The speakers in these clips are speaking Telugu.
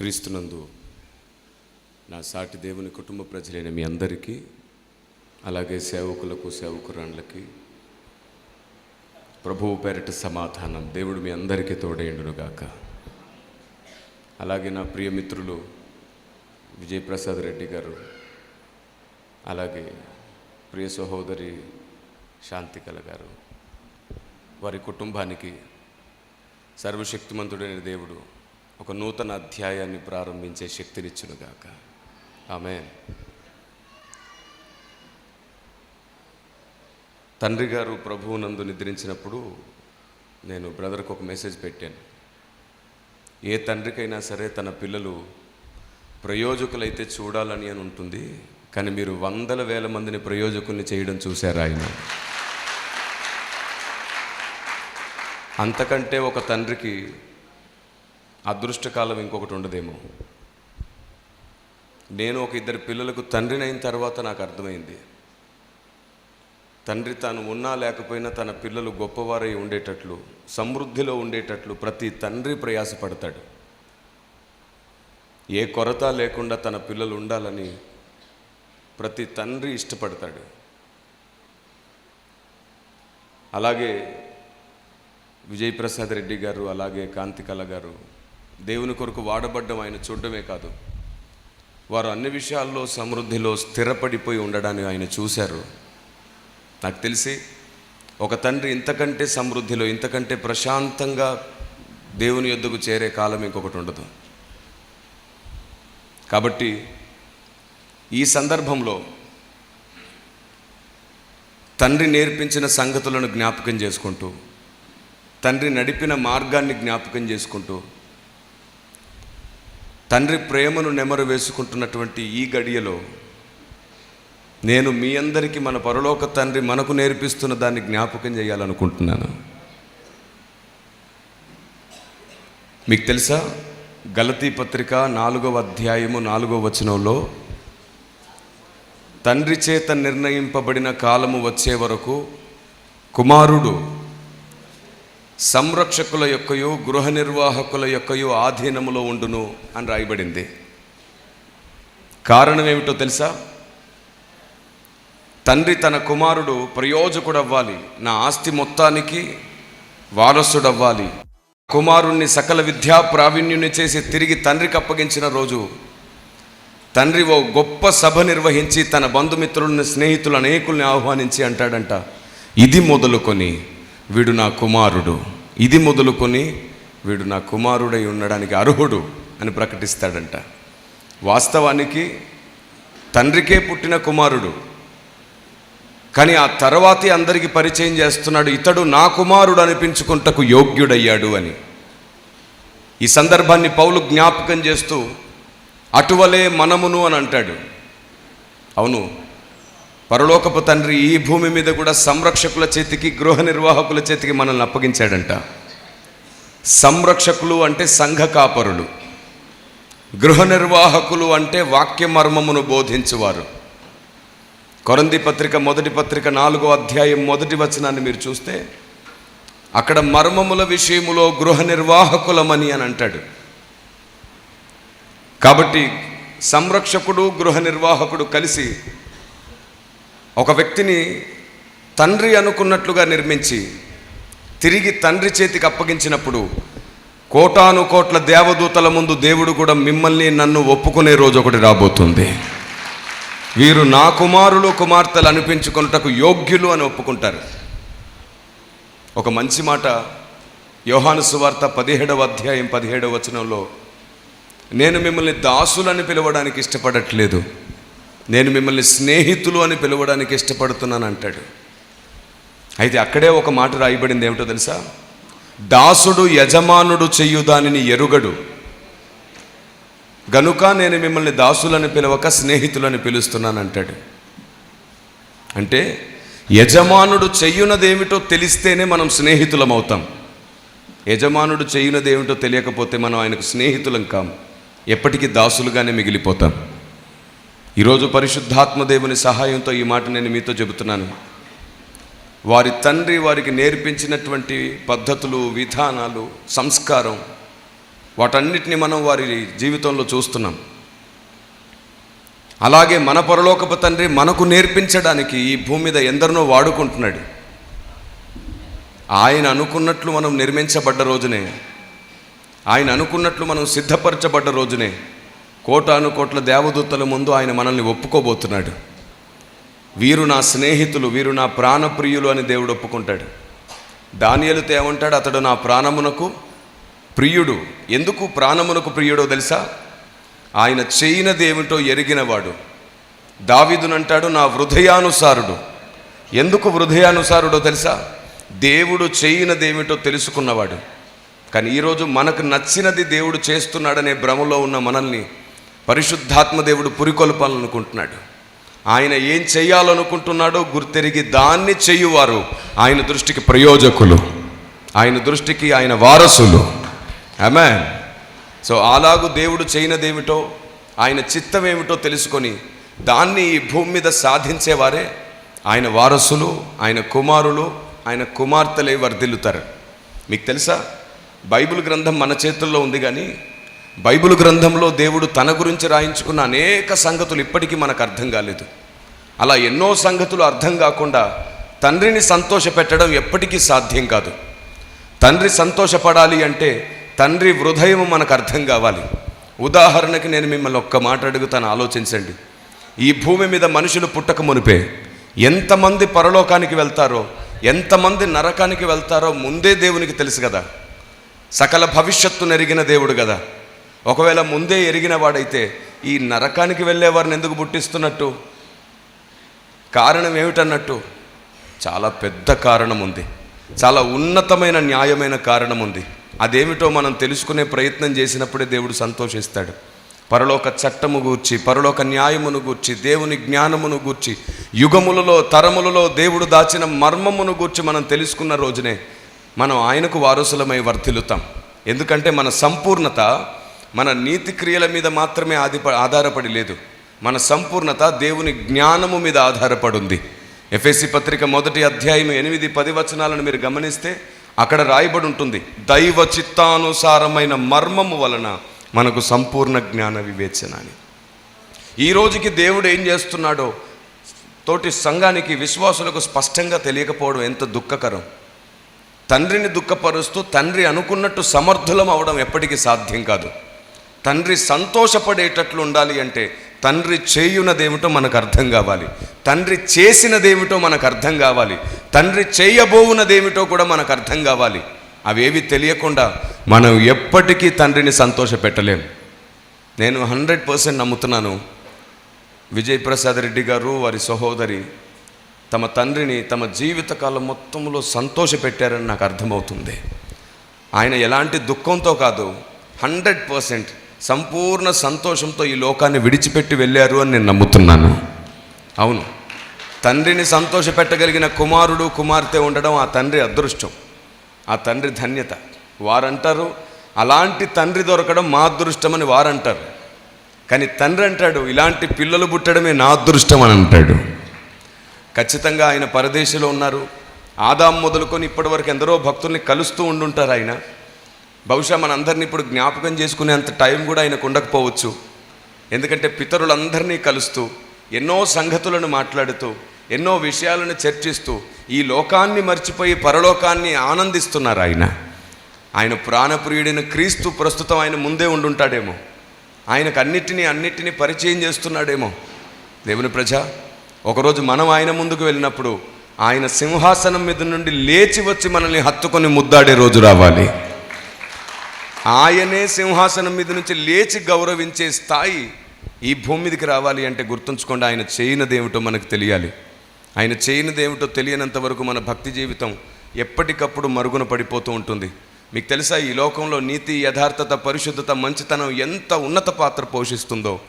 క్రీస్తునందు నా సాటి దేవుని కుటుంబ ప్రజలైన మీ అందరికీ అలాగే సేవకులకు సేవకురాళ్ళకి ప్రభువు పేరట సమాధానం దేవుడు మీ అందరికీ తోడేయండునుగాక. అలాగే నా ప్రియమిత్రులు విజయప్రసాద్ రెడ్డి గారు అలాగే ప్రియ సహోదరి శాంతికల గారు వారి కుటుంబానికి సర్వశక్తిమంతుడైన దేవుడు ఒక నూతన అధ్యాయాన్ని ప్రారంభించే శక్తినిచ్చునుగాక. ఆమె తండ్రి గారు ప్రభువునందు నిద్రించినప్పుడు నేను బ్రదర్కి ఒక మెసేజ్ పెట్టాను. ఏ తండ్రికైనా సరే తన పిల్లలు ప్రయోజకులైతే చూడాలని అని ఉంటుంది కానీ మీరు వందల వేల మందిని ప్రయోజకుల్ని చేయడం చూశారు ఆయన? అంతకంటే ఒక తండ్రికి అదృష్టకాలం ఇంకొకటి ఉండదేమో. నేను ఒక ఇద్దరు పిల్లలకు తండ్రినైన తర్వాత నాకు అర్థమైంది. తండ్రి తాను ఉన్నా లేకపోయినా తన పిల్లలు గొప్పవారై ఉండేటట్లు సమృద్ధిలో ఉండేటట్లు ప్రతి తండ్రి ప్రయాసపడతాడు. ఏ కొరత లేకుండా తన పిల్లలు ఉండాలని ప్రతి తండ్రి ఇష్టపడతాడు. అలాగే విజయప్రసాద్ రెడ్డి గారు అలాగే కాంతికళ గారు దేవుని కొరకు వాడబడ్డం ఆయన చూడడమే కాదు. వారు అన్ని విషయాల్లో సమృద్ధిలో స్థిరపడిపోయి ఉండడాన్ని ఆయన చూశారు. నాకు తెలిసి ఒక తండ్రి ఇంతకంటే సమృద్ధిలో ఇంతకంటే ప్రశాంతంగా దేవుని యొద్దకు చేరే కాలం ఇంకొకటి ఉండదు. కాబట్టి ఈ సందర్భంలో తండ్రి నేర్పించిన సంగతులను జ్ఞాపకం చేసుకుంటూ తండ్రి నడిపిన మార్గాన్ని జ్ఞాపకం చేసుకుంటూ తండ్రి ప్రేమను నెమరు వేసుకుంటున్నటువంటి ఈ గడియలో నేను మీ అందరికీ మన పరలోక తండ్రి మనకు నేర్పిస్తున్న దాన్ని జ్ఞాపకం చేయాలనుకుంటున్నాను. మీకు తెలుసా? గలతీ పత్రిక నాలుగవ అధ్యాయము నాలుగవ వచనంలో తండ్రి చేత నిర్ణయింపబడిన కాలము వచ్చే వరకు కుమారుడు సంరక్షకుల యొక్కయో గృహ నిర్వాహకుల యొక్కయో ఆధీనములో ఉండును అని రాయబడింది. కారణం ఏమిటో తెలుసా? తండ్రి తన కుమారుడు ప్రయోజకుడవ్వాలి. నా ఆస్తి మొత్తానికి వారసుడవ్వాలి. కుమారుణ్ణి సకల విద్యా ప్రావీణ్యుని చేసి తిరిగి తండ్రికి అప్పగించిన రోజు తండ్రి ఓ గొప్ప సభ నిర్వహించి తన బంధుమిత్రుల్ని స్నేహితులు అనేకుల్ని ఆహ్వానించి అంటాడంట. ఇది మొదలుకొని వీడు నా కుమారుడు. ఇది మొదలుకొని వీడు నా కుమారుడై ఉండడానికి అర్హుడు అని ప్రకటిస్తాడంట. వాస్తవానికి తండ్రికే పుట్టిన కుమారుడు. కానీ ఆ తర్వాతి అందరికీ పరిచయం చేస్తున్నాడు ఇతడు నా కుమారుడు అనిపించుకుంటకు యోగ్యుడయ్యాడు అని. ఈ సందర్భాన్ని పౌలు జ్ఞాపకం చేస్తూ అటువలే మనమును అని అంటాడు. అవును పరలోకపు తండ్రి ఈ భూమి మీద కూడా సంరక్షకుల చేతికి గృహ నిర్వాహకుల చేతికి మనల్ని అప్పగించాడంట. సంరక్షకులు అంటే సంఘ కాపరులు. గృహ నిర్వాహకులు అంటే వాక్య మర్మమును బోధించువారు. కొరంది పత్రిక మొదటి పత్రిక నాలుగో అధ్యాయం మొదటి వచనాన్ని మీరు చూస్తే అక్కడ మర్మముల విషయములో గృహ నిర్వాహకులమని అని అంటాడు. కాబట్టి సంరక్షకుడు గృహ నిర్వాహకుడు కలిసి ఒక వ్యక్తిని తండ్రి అనుకున్నట్లుగా నిర్మించి తిరిగి తండ్రి చేతికి అప్పగించినప్పుడు కోటాను కోట్ల దేవదూతల ముందు దేవుడు కూడా మిమ్మల్ని నన్ను ఒప్పుకునే రోజు ఒకటి రాబోతుంది. వీరు నా కుమారులు కుమార్తెలు అనిపించుకున్నటకు యోగ్యులు అని ఒప్పుకుంటారు. ఒక మంచి మాట యోహాను సువార్త పదిహేడవ అధ్యాయం పదిహేడవ వచనంలో నేను మిమ్మల్ని దాసులని పిలవడానికి ఇష్టపడట్లేదు. నేను మిమ్మల్ని స్నేహితులు అని పిలవడానికి ఇష్టపడుతున్నాను అంటాడు. అయితే అక్కడే ఒక మాట రాయబడింది ఏమిటో తెలుసా? దాసుడు యజమానుడు చెయ్యు దానిని ఎరుగడు. గనుక నేను మిమ్మల్ని దాసులని పిలవక స్నేహితులని పిలుస్తున్నాను అంటాడు. అంటే యజమానుడు చెయ్యునదేమిటో తెలిస్తేనే మనం స్నేహితులం అవుతాం. యజమానుడు చెయ్యునదేమిటో తెలియకపోతే మనం ఆయనకు స్నేహితులం కాం. ఎప్పటికీ దాసులుగానే మిగిలిపోతాం. ఈరోజు పరిశుద్ధాత్మదేవుని సహాయంతో ఈ మాట నేను మీతో చెబుతున్నాను. వారి తండ్రి వారికి నేర్పించినటువంటి పద్ధతులు విధానాలు సంస్కారం వాటన్నిటిని మనం వారి జీవితంలో చూస్తున్నాం. అలాగే మన పరలోకపు తండ్రి మనకు నేర్పించడానికి ఈ భూమి మీద ఎందరినో వాడుకుంటున్నాడు. ఆయన అనుకున్నట్లు మనం నిర్మించబడ్డ రోజునే ఆయన అనుకున్నట్లు మనం సిద్ధపరచబడ్డ రోజునే కోటాను కోట్ల దేవదూతల ముందు ఆయన మనల్ని ఒప్పుకోబోతున్నాడు. వీరు నా స్నేహితులు వీరు నా ప్రాణప్రియులు అని దేవుడు ఒప్పుకుంటాడు. దానియలుతో ఏమంటాడు? అతడు నా ప్రాణమునకు ప్రియుడు. ఎందుకు ప్రాణమునకు ప్రియుడో తెలుసా? ఆయన చేయనదేమిటో ఎరిగినవాడు. దావిదునంటాడు నా హృదయానుసారుడు. ఎందుకు హృదయానుసారుడో తెలుసా? దేవుడు చేయనదేమిటో తెలుసుకున్నవాడు. కానీ ఈరోజు మనకు నచ్చినది దేవుడు చేస్తున్నాడనే భ్రమలో ఉన్న మనల్ని పరిశుద్ధాత్మదేవుడు పురికొల్పాలనుకుంటున్నాడు. ఆయన ఏం చేయాలనుకుంటున్నాడో గుర్తెరిగి దాన్ని చేయువారు ఆయన దృష్టికి ప్రయోజకులు. ఆయన దృష్టికి ఆయన వారసులు. ఆమె సో అలాగూ దేవుడు చేయనదేమిటో ఆయన చిత్తం ఏమిటో తెలుసుకొని దాన్ని ఈ భూమి మీద సాధించేవారే ఆయన వారసులు ఆయన కుమారులు ఆయన కుమార్తెలే వర్ధిల్లుతారు. మీకు తెలుసా? బైబిల్ గ్రంథం మన చేతుల్లో ఉంది కానీ బైబిల్ గ్రంథంలో దేవుడు తన గురించి రాయించుకున్న అనేక సంగతులు ఇప్పటికీ మనకు అర్థం కాలేదు. అలా ఎన్నో సంగతులు అర్థం కాకుండా తండ్రిని సంతోషపెట్టడం ఎప్పటికీ సాధ్యం కాదు. తండ్రి సంతోషపడాలి అంటే తండ్రి హృదయం మనకు అర్థం కావాలి. ఉదాహరణకి నేను మిమ్మల్ని ఒక్క మాట అడుగుతాను ఆలోచించండి. ఈ భూమి మీద మనుషులు పుట్టక మునిపే ఎంతమంది పరలోకానికి వెళ్తారో ఎంతమంది నరకానికి వెళ్తారో ముందే దేవునికి తెలుసు కదా. సకల భవిష్యత్తు నెరిగిన దేవుడు కదా. ఒకవేళ ముందే ఎరిగిన వాడైతే ఈ నరకానికి వెళ్ళేవారిని ఎందుకు పుట్టిస్తున్నట్టు? కారణం ఏమిటన్నట్టు? చాలా పెద్ద కారణం ఉంది చాలా ఉన్నతమైన న్యాయమైన కారణం ఉంది అదేమిటో మనం తెలుసుకునే ప్రయత్నం చేసినప్పుడే దేవుడు సంతోషిస్తాడు. పరలోక చట్టము గూర్చి పరలోక న్యాయమును గూర్చి దేవుని జ్ఞానమును గూర్చి యుగములలో తరములలో దేవుడు దాచిన మర్మమును గూర్చి మనం తెలుసుకున్న రోజునే మనం ఆయనకు వారసులమై వర్ధిల్లుతాం. ఎందుకంటే మన సంపూర్ణత మన నీతి క్రియల మీద మాత్రమే ఆది ఆధారపడి లేదు. మన సంపూర్ణత దేవుని జ్ఞానము మీద ఆధారపడుంది. ఎఫ్ఎస్సి పత్రిక మొదటి అధ్యాయం ఎనిమిది పది వచనాలను మీరు గమనిస్తే అక్కడ రాయబడి ఉంటుంది దైవ చిత్తానుసారమైన మర్మము వలన మనకు సంపూర్ణ జ్ఞాన వివేచన అని. ఈ రోజుకి దేవుడు ఏం చేస్తున్నాడో తోటి సంఘానికి విశ్వాసులకు స్పష్టంగా తెలియకపోవడం ఎంత దుఃఖకరం. తండ్రిని దుఃఖపరుస్తూ తండ్రి అనుకున్నట్టు సమర్థులం అవడం ఎప్పటికీ సాధ్యం కాదు. తండ్రి సంతోషపడేటట్లు ఉండాలి అంటే తండ్రి చేయునదేమిటో మనకు అర్థం కావాలి. తండ్రి చేసినదేమిటో మనకు అర్థం కావాలి. తండ్రి చేయబోవునదేమిటో కూడా మనకు అర్థం కావాలి. అవేవి తెలియకుండా మనం ఎప్పటికీ తండ్రిని సంతోష పెట్టలేము నేను హండ్రెడ్ పర్సెంట్ నమ్ముతున్నాను. విజయప్రసాద్ రెడ్డి గారు వారి సహోదరి తమ తండ్రిని తమ జీవితకాలం మొత్తంలో సంతోషపెట్టారని నాకు అర్థమవుతుంది. ఆయన ఎలాంటి దుఃఖంతో కాదు హండ్రెడ్ పర్సెంట్ సంపూర్ణ సంతోషంతో ఈ లోకాన్ని విడిచిపెట్టి వెళ్ళారు అని నేను నమ్ముతున్నాను. అవును. తండ్రిని సంతోషపెట్టగలిగిన కుమారుడు కుమార్తె ఉండడం ఆ తండ్రి అదృష్టం. ఆ తండ్రి ధన్యత. వారంటారు అలాంటి తండ్రి దొరకడం మా అదృష్టం అని వారంటారు. కానీ తండ్రి అంటాడు ఇలాంటి పిల్లలు పుట్టడమే నా అదృష్టం అని అంటాడు. ఖచ్చితంగా ఆయన పరదేశంలో ఉన్నారు. ఆదాం మొదలుకొని ఇప్పటివరకు ఎందరో భక్తుల్ని కలుస్తూ ఉండుంటారు ఆయన. బహుశా మనందరినీ ఇప్పుడు జ్ఞాపకం చేసుకునేంత టైం కూడా ఆయనకు ఉండకపోవచ్చు. ఎందుకంటే పితరులందరినీ కలుస్తూ ఎన్నో సంగతులను మాట్లాడుతూ ఎన్నో విషయాలను చర్చిస్తూ ఈ లోకాన్ని మర్చిపోయి పరలోకాన్ని ఆనందిస్తున్నారు ఆయన. ఆయన ప్రాణప్రియుడైన క్రీస్తు ప్రస్తుతం ఆయన ముందే ఉండుంటాడేమో. ఆయనకు అన్నిటినీ అన్నిటినీ పరిచయం చేస్తున్నాడేమో. దేవుని ప్రజ ఒకరోజు మనం ఆయన ముందుకు వెళ్ళినప్పుడు ఆయన సింహాసనం మీద నుండి లేచి వచ్చి మనల్ని హత్తుకొని ముద్దాడే రోజు రావాలి. ఆయనే సింహాసనం మీద నుంచి లేచి గౌరవించే స్థాయి ఈ భూమి మీదకి రావాలి అంటే గుర్తుంచుకోండి ఆయన చేయనిదేమిటో మనకు తెలియాలి. ఆయన చేయనిదేమిటో తెలియనంత వరకు మన భక్తి జీవితం ఎప్పటికప్పుడు మరుగున పడిపోతూ ఉంటుంది. మీకు తెలుసా ఈ లోకంలో నీతి యథార్థత పరిశుద్ధత మంచితనం ఎంత ఉన్నత పాత్ర పోషిస్తుందో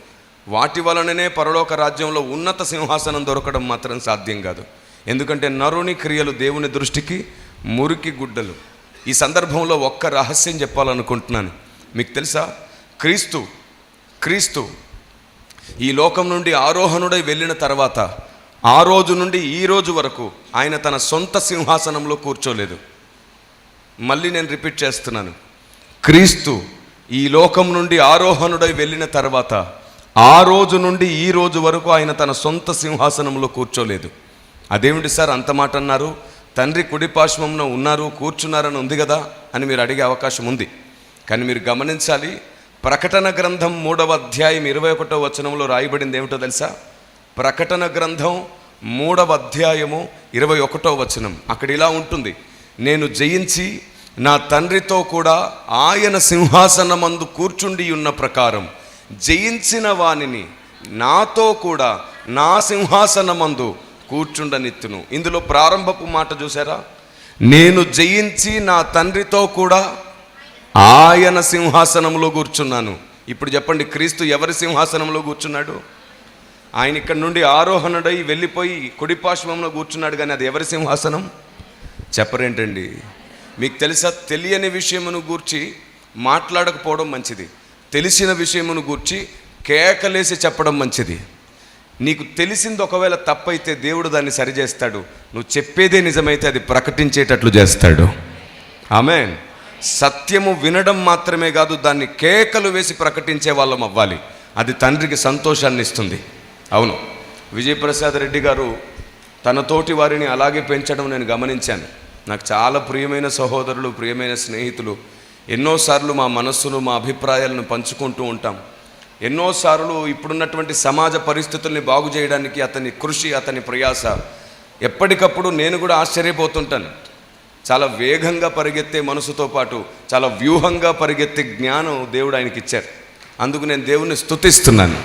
వాటి వలననే పరలోక రాజ్యంలో ఉన్నత సింహాసనం దొరకడం మాత్రం సాధ్యం కాదు. ఎందుకంటే నరుని క్రియలు దేవుని దృష్టికి మురికి గుడ్డలు. ఈ సందర్భంలో ఒక్క రహస్యం చెప్పాలనుకుంటున్నాను. మీకు తెలుసా? క్రీస్తు క్రీస్తు ఈ లోకం నుండి ఆరోహణుడై వెళ్ళిన తర్వాత ఆ రోజు నుండి ఈ రోజు వరకు ఆయన తన సొంత సింహాసనంలో కూర్చోలేదు. మళ్ళీ నేను రిపీట్ చేస్తున్నాను. క్రీస్తు ఈ లోకం నుండి ఆరోహణుడై వెళ్ళిన తర్వాత ఆ రోజు నుండి ఈ రోజు వరకు ఆయన తన సొంత సింహాసనంలో కూర్చోలేదు. అదేమిటి సార్? అంత మాట అన్నారు. తండ్రి కుడిపాశ్వంలో ఉన్నారు కూర్చున్నారని ఉంది కదా అని మీరు అడిగే అవకాశం ఉంది. కానీ మీరు గమనించాలి ప్రకటన గ్రంథం మూడవ అధ్యాయం ఇరవై ఒకటో వచనంలో రాయబడింది ఏమిటో తెలుసా? ప్రకటన గ్రంథం మూడవ అధ్యాయము ఇరవై ఒకటో వచనం. అక్కడ ఇలా ఉంటుంది నేను జయించి నా తండ్రితో కూడా ఆయన సింహాసనమందు కూర్చుండి ఉన్న ప్రకారం జయించిన వానిని నాతో కూడా నా సింహాసనమందు కూర్చుండనిత్తును. ఇందులో ప్రారంభపు మాట చూసారా నేను జయించి నా తండ్రితో కూడా ఆయన సింహాసనంలో కూర్చున్నాను. ఇప్పుడు చెప్పండి క్రీస్తు ఎవరి సింహాసనంలో కూర్చున్నాడు? ఆయన ఇక్కడ నుండి ఆరోహణుడై వెళ్ళిపోయి కుడిపాశ్వంలో కూర్చున్నాడు కానీ అది ఎవరి సింహాసనం? చెప్పరేంటండి మీకు తెలుసా తెలియని విషయమును గూర్చి మాట్లాడకపోవడం మంచిది. తెలిసిన విషయమును గూర్చి కేకలేసి చెప్పడం మంచిది. నీకు తెలిసింది ఒకవేళ తప్పైతే దేవుడు దాన్ని సరిచేస్తాడు. నువ్వు చెప్పేదే నిజమైతే అది ప్రకటించేటట్లు చేస్తాడు. ఆమె సత్యము వినడం మాత్రమే కాదు దాన్ని కేకలు వేసి ప్రకటించే వాళ్ళం అవ్వాలి. అది తండ్రికి సంతోషాన్ని ఇస్తుంది. అవును. విజయప్రసాద్ రెడ్డి గారు తనతోటి వారిని అలాగే పెంచడం నేను గమనించాను. నాకు చాలా ప్రియమైన సహోదరులు ప్రియమైన స్నేహితులు. ఎన్నోసార్లు మా మనస్సును మా అభిప్రాయాలను పంచుకుంటూ ఉంటాం. ఎన్నోసార్లు ఇప్పుడున్నటువంటి సమాజ పరిస్థితుల్ని బాగు చేయడానికి అతని కృషి అతని ప్రయాస. ఎప్పటికప్పుడు నేను కూడా ఆశ్చర్యపోతుంటాను. చాలా వేగంగా పరిగెత్తే మనసుతో పాటు చాలా వ్యూహంగా పరిగెత్తే జ్ఞానం దేవుడు ఆయనకి ఇచ్చారు అందుకు నేను దేవుణ్ణి స్తుతిస్తున్నాను.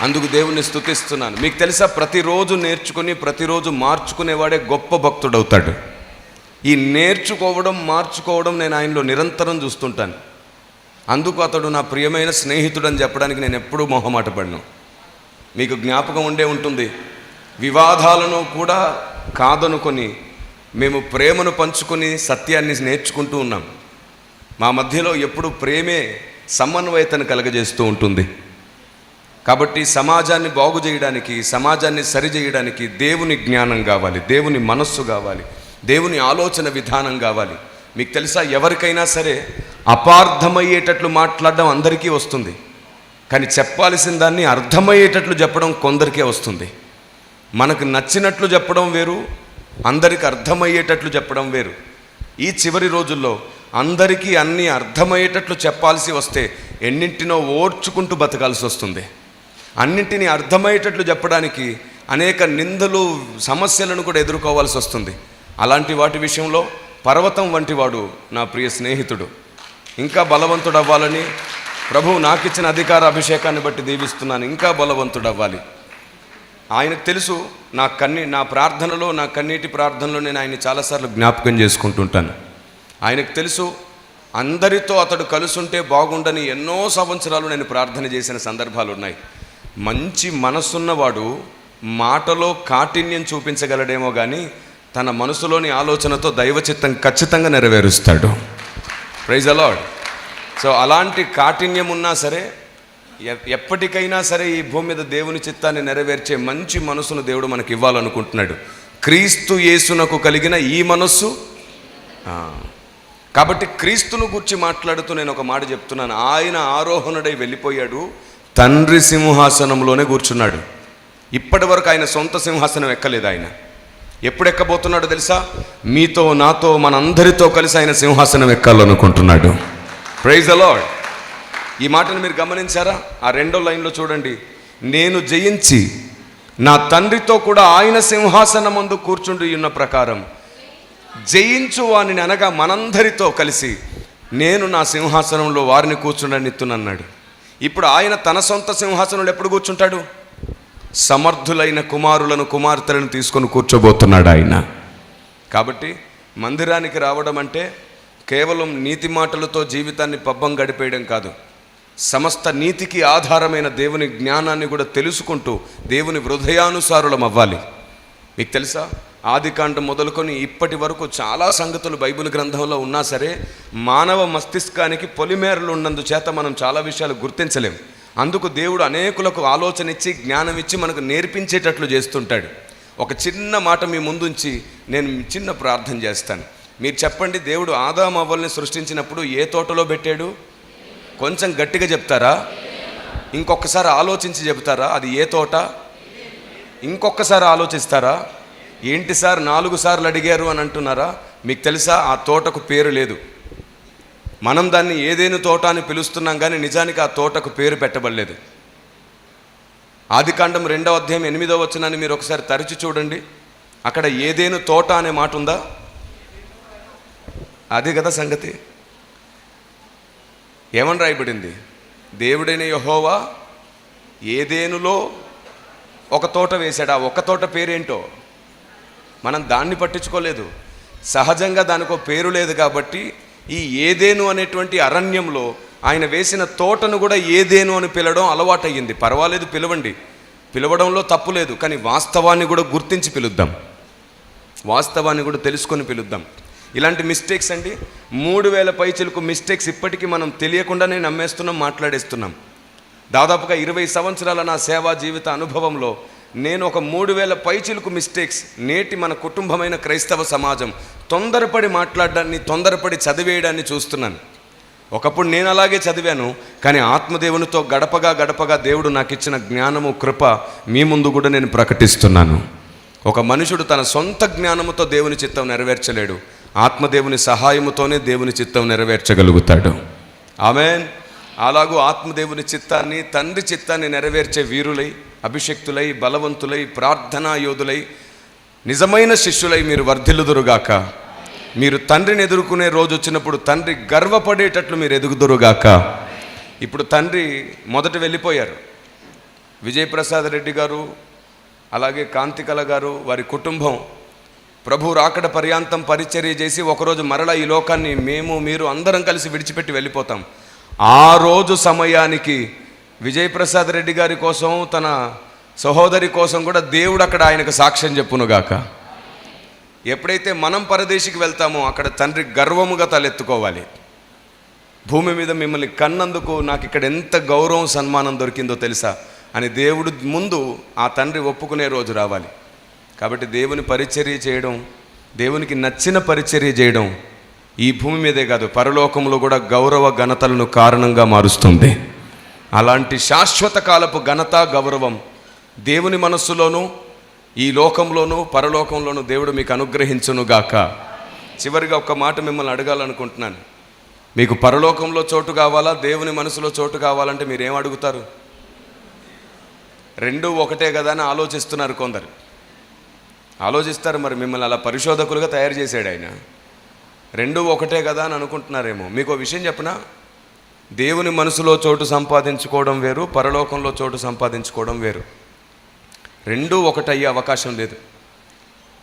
అందుకు దేవుణ్ణి స్థుతిస్తున్నాను మీకు తెలుసా ప్రతిరోజు నేర్చుకుని ప్రతిరోజు మార్చుకునేవాడే గొప్ప భక్తుడవుతాడు. ఈ నేర్చుకోవడం మార్చుకోవడం నేను ఆయనలో నిరంతరం చూస్తుంటాను. అందుకు అతడు నా ప్రియమైన స్నేహితుడు అని చెప్పడానికి నేను ఎప్పుడూ మొహమాట పడను. మీకు జ్ఞాపకం ఉండే ఉంటుంది. వివాదాలను కూడా కాదనుకొని మేము ప్రేమను పంచుకొని సత్యాన్ని నేర్చుకుంటూ ఉన్నాం. మా మధ్యలో ఎప్పుడు ప్రేమే సమన్వయతను కలగజేస్తూ ఉంటుంది. కాబట్టి సమాజాన్ని బాగు చేయడానికి సమాజాన్ని సరిచేయడానికి దేవుని జ్ఞానం కావాలి దేవుని మనస్సు కావాలి దేవుని ఆలోచన విధానం కావాలి. మీకు తెలుసా ఎవరికైనా సరే అపార్థమయ్యేటట్లు మాట్లాడడం అందరికీ వస్తుంది. కానీ చెప్పాల్సిన దాన్ని అర్థమయ్యేటట్లు చెప్పడం కొందరికే వస్తుంది. మనకు నచ్చినట్లు చెప్పడం వేరు అందరికి అర్థమయ్యేటట్లు చెప్పడం వేరు. ఈ చివరి రోజుల్లో అందరికీ అన్నీ అర్థమయ్యేటట్లు చెప్పాల్సి వస్తే ఎన్నింటినో ఓర్చుకుంటూ బతకాల్సి వస్తుంది. అన్నింటినీ అర్థమయ్యేటట్లు చెప్పడానికి అనేక నిందలు సమస్యలను కూడా ఎదుర్కోవాల్సి వస్తుంది. అలాంటి వాటి విషయంలో పర్వతం వంటివాడు నా ప్రియ స్నేహితుడు. ఇంకా బలవంతుడు అవ్వాలని ప్రభువు నాకిచ్చిన అధికార అభిషేకాన్ని బట్టి దీవిస్తున్నాను. ఇంకా బలవంతుడు అవ్వాలి ఆయనకు తెలుసు నా కన్ని నా ప్రార్థనలో నా కన్నీటి ప్రార్థనలో నేను ఆయన్ని చాలాసార్లు జ్ఞాపకం చేసుకుంటుంటాను. ఆయనకు తెలుసు అందరితో అతడు కలుసుంటే బాగుండని ఎన్నో సంవత్సరాలు నేను ప్రార్థన చేసిన సందర్భాలు ఉన్నాయి మంచి మనసున్నవాడు మాటలో కాఠిన్యం చూపించగలడేమో కానీ తన మనసులోని ఆలోచనతో దైవచిత్తం ఖచ్చితంగా నెరవేరుస్తాడు. ప్రైజ్ అలాడ్ సో అలాంటి కాఠిన్యం ఉన్నా సరే ఎప్పటికైనా సరే ఈ భూమి మీద దేవుని చిత్తాన్ని నెరవేర్చే మంచి మనసును దేవుడు మనకి ఇవ్వాలనుకుంటున్నాడు క్రీస్తు యేసునకు కలిగిన ఈ మనస్సు కాబట్టి క్రీస్తును గురించి మాట్లాడుతూ నేను ఒక మాట చెప్తున్నాను. ఆయన ఆరోహణుడై వెళ్ళిపోయాడు తండ్రి సింహాసనంలోనే కూర్చున్నాడు ఇప్పటి వరకు ఆయన సొంత సింహాసనం ఎక్కలేదు ఆయన. ఎప్పుడు ఎక్కబోతున్నాడో తెలుసా? మీతో నాతో మనందరితో కలిసి ఆయన సింహాసనం ఎక్కాలనుకుంటున్నాడు. ప్రైజ్ అలాడ్ ఈ మాటను మీరు గమనించారా? ఆ రెండో లైన్లో చూడండి. నేను జయించి నా తండ్రితో కూడా ఆయన సింహాసనం ముందు కూర్చుండి ఉన్న ప్రకారం జయించు వానిని అనగా మనందరితో కలిసి నేను నా సింహాసనంలో వారిని కూర్చుండనిత్తునన్నాడు. ఇప్పుడు ఆయన తన సొంత సింహాసనంలో ఎప్పుడు కూర్చుంటాడు? సమర్థులైన కుమారులను కుమార్తెలను తీసుకొని కూర్చోబోతున్నాడు ఆయన. కాబట్టి మందిరానికి రావడం అంటే కేవలం నీతి మాటలతో జీవితాన్ని పబ్బం గడిపేయడం కాదు. సమస్త నీతికి ఆధారమైన దేవుని జ్ఞానాన్ని కూడా తెలుసుకుంటూ దేవుని హృదయానుసారులం అవ్వాలి. మీకు తెలుసా? ఆదికాండం మొదలుకొని ఇప్పటి వరకు చాలా సంగతులు బైబిల్ గ్రంథంలో ఉన్నా సరే మానవ మస్తిష్కానికి పొలిమేరలు ఉన్నందు చేత మనం చాలా విషయాలు గుర్తించలేం. అందుకు దేవుడు అనేకులకు ఆలోచన ఇచ్చి జ్ఞానం ఇచ్చి మనకు నేర్పించేటట్లు చేస్తుంటాడు. ఒక చిన్న మాట మీ ముందుంచి నేను చిన్న ప్రార్థన చేస్తాను. మీరు చెప్పండి దేవుడు ఆదాం అవ్వల్ని సృష్టించినప్పుడు ఏ తోటలో పెట్టాడు? కొంచెం గట్టిగా చెప్తారా? ఇంకొకసారి ఆలోచించి చెప్తారా అది ఏ తోట? ఇంకొకసారి ఆలోచిస్తారా? ఏంటి సార్ నాలుగు సార్లు అడిగారు అని అంటున్నారా? మీకు తెలుసా ఆ తోటకు పేరు లేదు. మనం దాన్ని ఏదేను తోట అని పిలుస్తున్నాం కానీ నిజానికి ఆ తోటకు పేరు పెట్టబడలేదు. ఆదికాండం రెండవ అధ్యాయం ఎనిమిదో వచనాన్ని మీరు ఒకసారి తరచి చూడండి. అక్కడ ఏదేను తోట అనే మాట ఉందా? అదే కదా సంగతి. ఏమని రాయబడింది? దేవుడైన యహోవా ఏదేనులో ఒక తోట వేశాడు. ఆ ఒక తోట పేరేంటో? మనం దాన్ని పట్టించుకోలేదు. సహజంగా దానికో పేరు లేదు కాబట్టి ఈ ఏదేను అనేటువంటి అరణ్యంలో ఆయన వేసిన తోటను కూడా ఏదేను అని పిలవడం అలవాటయ్యింది. పర్వాలేదు పిలవండి. పిలవడంలో తప్పు లేదు కానీ వాస్తవాన్ని కూడా గుర్తించి పిలుద్దాం. వాస్తవాన్ని కూడా తెలుసుకొని పిలుద్దాం. ఇలాంటి మిస్టేక్స్ అండి. మూడు వేల పైచలకు మిస్టేక్స్ ఇప్పటికీ మనం తెలియకుండానే నమ్మేస్తున్నాం మాట్లాడేస్తున్నాం. దాదాపుగా ఇరవై సంవత్సరాల నా సేవా జీవిత అనుభవంలో నేను ఒక మూడు వేల పైచిలకు మిస్టేక్స్ నేటి మన కుటుంబమైన క్రైస్తవ సమాజం తొందరపడి మాట్లాడడాన్ని తొందరపడి చదివేయడాన్ని చూస్తున్నాను. ఒకప్పుడు నేను అలాగే చదివాను కానీ ఆత్మదేవునితో గడపగా గడపగా దేవుడు నాకు ఇచ్చిన జ్ఞానము కృప మీ ముందు కూడా నేను ప్రకటిస్తున్నాను. ఒక మనుషుడు తన సొంత జ్ఞానముతో దేవుని చిత్తం నెరవేర్చలేడు. ఆత్మదేవుని సహాయముతోనే దేవుని చిత్తం నెరవేర్చగలుగుతాడు. ఆమెన్. అలాగూ ఆత్మదేవుని చిత్తాన్ని తండ్రి చిత్తాన్ని నెరవేర్చే వీరులై అభిషక్తులై బలవంతులై ప్రార్థనా యోధులై నిజమైన శిష్యులై మీరు వర్ధిల్లుదురుగాక. మీరు తండ్రిని ఎదుర్కొనే రోజు వచ్చినప్పుడు తండ్రి గర్వపడేటట్లు మీరు ఎదుగుదురుగాక. ఇప్పుడు తండ్రి మొదట వెళ్ళిపోయారు. విజయప్రసాద్ రెడ్డి గారు అలాగే కాంతికల గారు వారి కుటుంబం. ప్రభు రాకడ పర్యాంతం పరిచర్య చేసి ఒకరోజు మరలా ఈ లోకాన్ని మేము మీరు అందరం కలిసి విడిచిపెట్టి వెళ్ళిపోతాం. ఆ రోజు సమయానికి విజయప్రసాద్ రెడ్డి గారి కోసం తన సహోదరి కోసం కూడా దేవుడు అక్కడ ఆయనకు సాక్ష్యం చెప్పునుగాక. ఎప్పుడైతే మనం పరదేశికి వెళ్తామో అక్కడ తండ్రి గర్వముగా తలెత్తుకోవాలి. భూమి మీద మిమ్మల్ని కన్నందుకు నాకు ఇక్కడ ఎంత గౌరవం సన్మానం దొరికిందో తెలుసా? అని దేవుడు ముందు ఆ తండ్రి ఒప్పుకునే రోజు రావాలి. కాబట్టి దేవుని పరిచర్య చేయడం దేవునికి నచ్చిన పరిచర్య చేయడం ఈ భూమి మీదే కాదు పరలోకంలో కూడా గౌరవ ఘనతలను కారణంగా మారుస్తుంది. అలాంటి శాశ్వత కాలపు ఘనత గౌరవం దేవుని మనస్సులోనూ ఈ లోకంలోనూ పరలోకంలోనూ దేవుడు మీకు అనుగ్రహించునుగాక. చివరిగా ఒక మాట మిమ్మల్ని అడగాలనుకుంటున్నాను. మీకు పరలోకంలో చోటు కావాలా? దేవుని మనసులో చోటు కావాలంటే మీరు అడుగుతారు? రెండు ఒకటే కదా అని ఆలోచిస్తున్నారు కొందరు. ఆలోచిస్తారు మరి మిమ్మల్ని అలా పరిశోధకులుగా తయారు చేశాడు ఆయన. రెండు ఒకటే కదా అని అనుకుంటున్నారేమో. మీకు ఒక విషయం చెప్పనా? దేవుని మనసులో చోటు సంపాదించుకోవడం వేరు పరలోకంలో చోటు సంపాదించుకోవడం వేరు. రెండూ ఒకటయ్యే అవకాశం లేదు.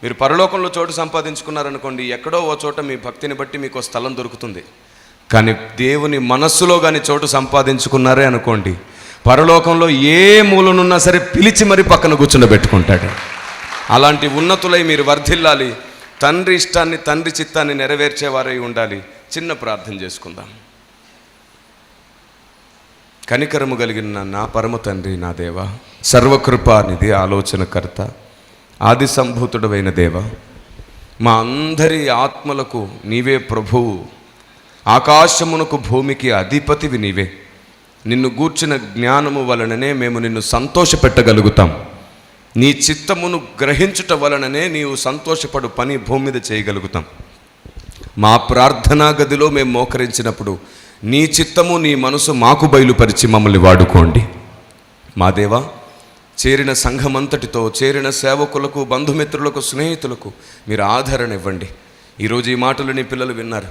మీరు పరలోకంలో చోటు సంపాదించుకున్నారనుకోండి ఎక్కడో ఓ చోట మీ భక్తిని బట్టి మీకు స్థలం దొరుకుతుంది. కానీ దేవుని మనస్సులో కానీ చోటు సంపాదించుకున్నారే అనుకోండి పరలోకంలో ఏ మూలనున్నా సరే పిలిచి మరి పక్కన కూర్చుండబెట్టుకుంటాడు అలాంటి ఉన్నతులై మీరు వర్ధిల్లాలి తండ్రి ఇష్టాన్ని తండ్రి చిత్తాన్ని నెరవేర్చేవారై ఉండాలి. చిన్న ప్రార్థన చేసుకుందాం. కనికరము కలిగిన నా పరమ తండ్రి నా దేవ సర్వకృపానిధి ఆలోచనకర్త ఆది సంభూతుడమైన దేవ మా అందరి ఆత్మలకు నీవే ప్రభువు ఆకాశమునకు భూమికి అధిపతివి నీవే. నిన్ను గూర్చిన జ్ఞానము వలననే మేము నిన్ను సంతోషపెట్టగలుగుతాం. నీ చిత్తమును గ్రహించుట వలననే నీవు సంతోషపడు పని భూమి మీద చేయగలుగుతాం. మా ప్రార్థనా గదిలో మేము మోకరించినప్పుడు నీ చిత్తము నీ మనసు మాకు బయలుపరిచి మమ్మల్ని వాడుకోండి. మా దేవా చేరిన సంఘమంతటితో చేరిన సేవకులకు బంధుమిత్రులకు స్నేహితులకు మీరు ఆదరణ ఇవ్వండి ఈరోజు ఈ మాటలు నీ పిల్లలు విన్నారు.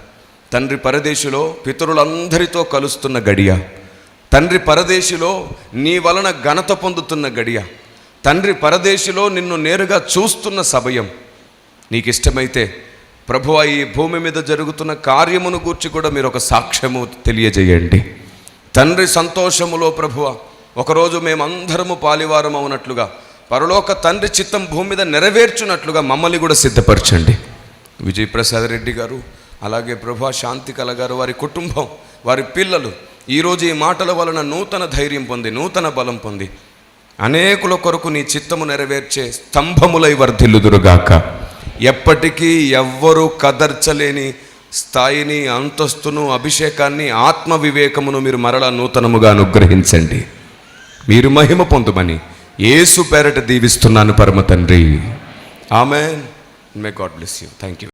తండ్రి పరదేశిలో పితరులందరితో కలుస్తున్న గడియ. తండ్రి పరదేశిలో నీ వలన ఘనత పొందుతున్న గడియ. తండ్రి పరదేశిలో నిన్ను నేరుగా చూస్తున్న సమయం. నీకు ఇష్టమైతే ప్రభు ఈ భూమి మీద జరుగుతున్న కార్యమును గూర్చి కూడా మీరు ఒక సాక్ష్యము తెలియజేయండి. తండ్రి సంతోషములో ప్రభువ ఒకరోజు మేమందరము పాలివారం అవునట్లుగా పరలోక తండ్రి చిత్తం భూమి మీద నెరవేర్చున్నట్లుగా మమ్మల్ని కూడా సిద్ధపరచండి. విజయప్రసాద్ రెడ్డి గారు అలాగే ప్రభా శాంతి కల గారు వారి కుటుంబం వారి పిల్లలు ఈరోజు ఈ మాటల వలన నూతన ధైర్యం పొంది నూతన బలం పొంది అనేకుల కొరకు నీ చిత్తము నెరవేర్చే స్తంభములై వర్ధిల్లుదురుగాక. ఎప్పటికీ ఎవ్వరూ కదర్చలేని స్థాయిని అంతస్తును అభిషేకాన్ని ఆత్మ వివేకమును మీరు మరలా నూతనముగా అనుగ్రహించండి. మీరు మహిమ పొందుమని యేసు పేరట దీవిస్తున్నాను పరమ తండ్రి. ఆమె may god bless you. Thank you